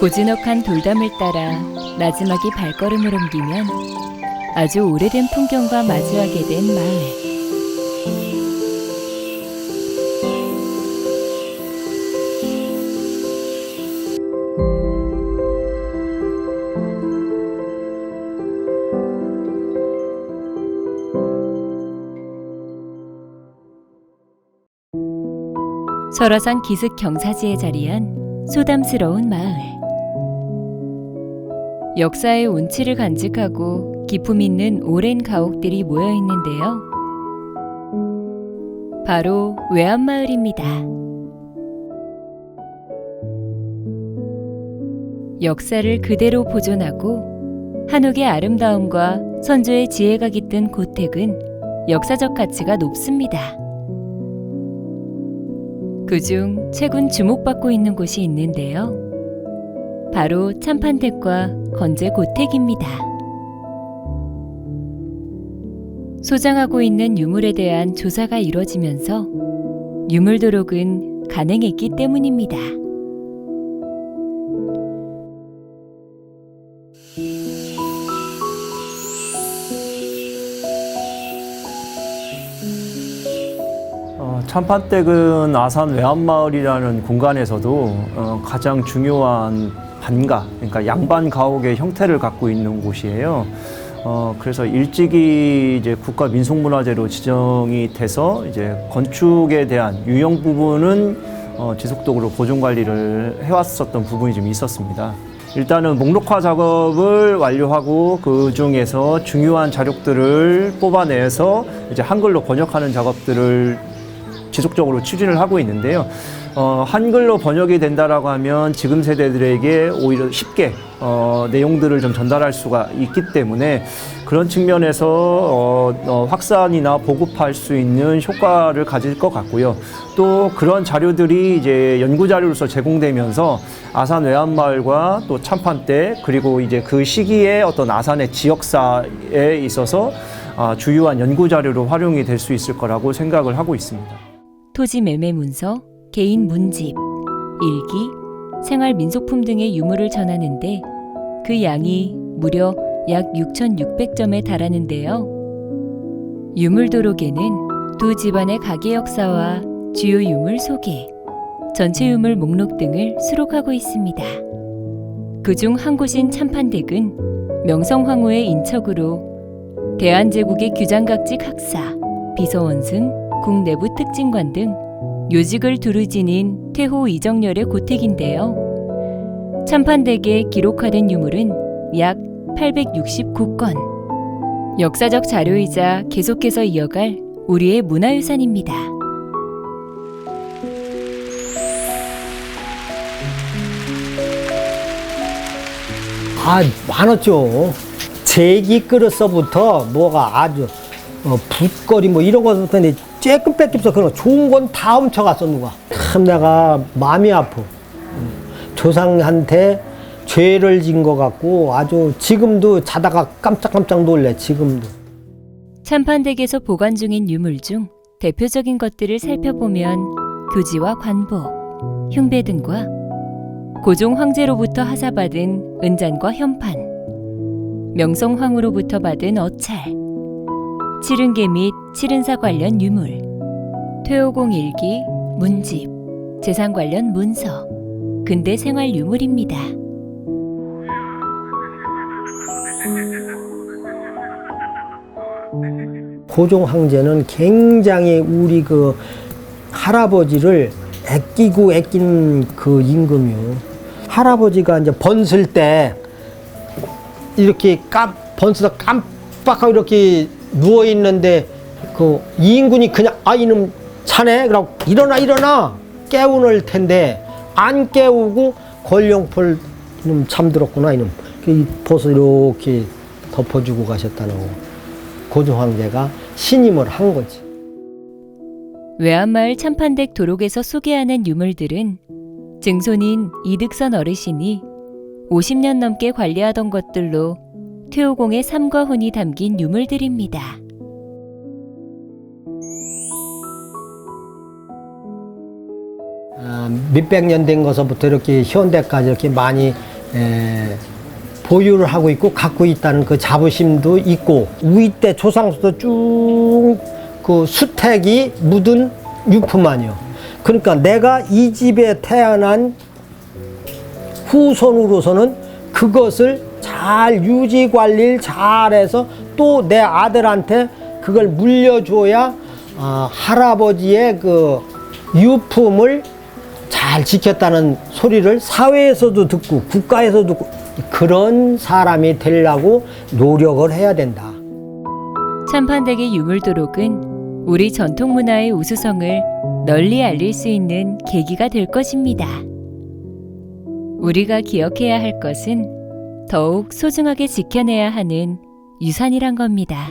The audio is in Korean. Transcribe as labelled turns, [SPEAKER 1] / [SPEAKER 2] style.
[SPEAKER 1] 고즈넉한 돌담을 따라 나지막이 발걸음을 옮기면 아주 오래된 풍경과 마주하게 된 마을. 설화산 기슭 경사지에 자리한 소담스러운 마을. 역사의 운치를 간직하고 기품 있는 오랜 가옥들이 모여 있는데요. 바로 외암마을입니다. 역사를 그대로 보존하고 한옥의 아름다움과 선조의 지혜가 깃든 고택은 역사적 가치가 높습니다. 그중 최근 주목받고 있는 곳이 있는데요. 바로 참판댁과 건제 고택입니다. 소장하고 있는 유물에 대한 조사가 이뤄지면서 유물 도록은 가능했기 때문입니다.
[SPEAKER 2] 어, 참판댁은 아산 외암마을이라는 공간에서도 어, 가장 중요한 반가, 그러니까 양반 가옥의 형태를 갖고 있는 곳이에요. 어, 그래서 일찍이 이제 국가 민속문화재로 지정이 돼서 이제 건축에 대한 유형 부분은 어, 지속적으로 보존 관리를 해왔었던 부분이 좀 있었습니다. 일단은 목록화 작업을 완료하고 그 중에서 중요한 자료들을 뽑아내서 이제 한글로 번역하는 작업들을 지속적으로 추진을 하고 있는데요. 어, 한글로 번역이 된다라고 하면 지금 세대들에게 오히려 쉽게 어, 내용들을 좀 전달할 수가 있기 때문에 그런 측면에서 어, 어, 확산이나 보급할 수 있는 효과를 가질 것 같고요. 또 그런 자료들이 이제 연구 자료로서 제공되면서 아산 외암마을과 또 참판대 그리고 이제 그 시기에 어떤 아산의 지역사에 있어서 아, 주요한 연구 자료로 활용이 될 수 있을 거라고 생각을 하고 있습니다.
[SPEAKER 1] 토지 매매 문서, 개인 문집, 일기, 생활 민속품 등의 유물을 전하는데 그 양이 무려 약 6,600점에 달하는데요. 유물 도록에는 두 집안의 가게 역사와 주요 유물 소개, 전체 유물 목록 등을 수록하고 있습니다. 그중 한 곳인 참판댁은 명성황후의 인척으로 대한제국의 규장각직 학사, 비서원승, 국내부 특진관 등 요직을 두루 지닌 태호 이정열의 고택인데요. 참판댁에 기록화된 유물은 약 869건. 역사적 자료이자 계속해서 이어갈 우리의 문화유산입니다.
[SPEAKER 3] 아 많았죠. 제기 그릇서부터 뭐가 아주 어, 붓거리 뭐 이런 것부터 쬐끔 뺏깁서 그런 거 좋은 건 다 훔쳐갔어 누가. 참 내가 마음이 아프. 음, 조상한테 죄를 진 것 같고 아주 지금도 자다가 깜짝깜짝 놀래 지금도.
[SPEAKER 1] 참판댁에서 보관 중인 유물 중 대표적인 것들을 살펴보면 교지와 관복, 흉배 등과 고종 황제로부터 하사받은 은잔과 현판, 명성황후로부터 받은 어찰, 칠은계 및 칠은사 관련 유물, 퇴호공 일기, 문집, 재산 관련 문서, 근대 생활 유물입니다.
[SPEAKER 3] 고종 황제는 굉장히 우리 그 할아버지를 아끼고 아낀 그 임금이요. 할아버지가 이제 번슬 때 이렇게 깜 번스다 깜빡하고 이렇게 누워 있는데 그 이인군이 그냥 아 이놈 자네 그러고 일어나 일어나 깨우는 텐데 안 깨우고 권룡풀 이놈 잠들었구나 이놈 이 벗어 이렇게 덮어주고 가셨다는 거. 고종 황제가 신임을 한 거지.
[SPEAKER 1] 외암마을 참판댁 도록에서 소개하는 유물들은 증손인 이득선 어르신이 50년 넘게 관리하던 것들로 퇴호공의 삶과 혼이 담긴 유물들입니다.
[SPEAKER 3] 아, 아, 몇백 년 된 것부터 이렇게 현대까지 이렇게 많이 에, 보유를 하고 있고 갖고 있다는 그 자부심도 있고 우리 때 조상부터 쭉 그 수택이 묻은 유품 아니요. 그러니까 내가 이 집에 태어난 후손으로서는 그것을 잘 유지 관리를 잘해서 또 내 아들한테 그걸 물려줘야 아, 할아버지의 그 유품을 잘 지켰다는 소리를 사회에서도 듣고 국가에서도 듣고 그런 사람이 되려고 노력을 해야 된다.
[SPEAKER 1] 참판댁의 유물도록은 우리 전통 문화의 우수성을 널리 알릴 수 있는 계기가 될 것입니다. 우리가 기억해야 할 것은 더욱 소중하게 지켜내야 하는 유산이란 겁니다.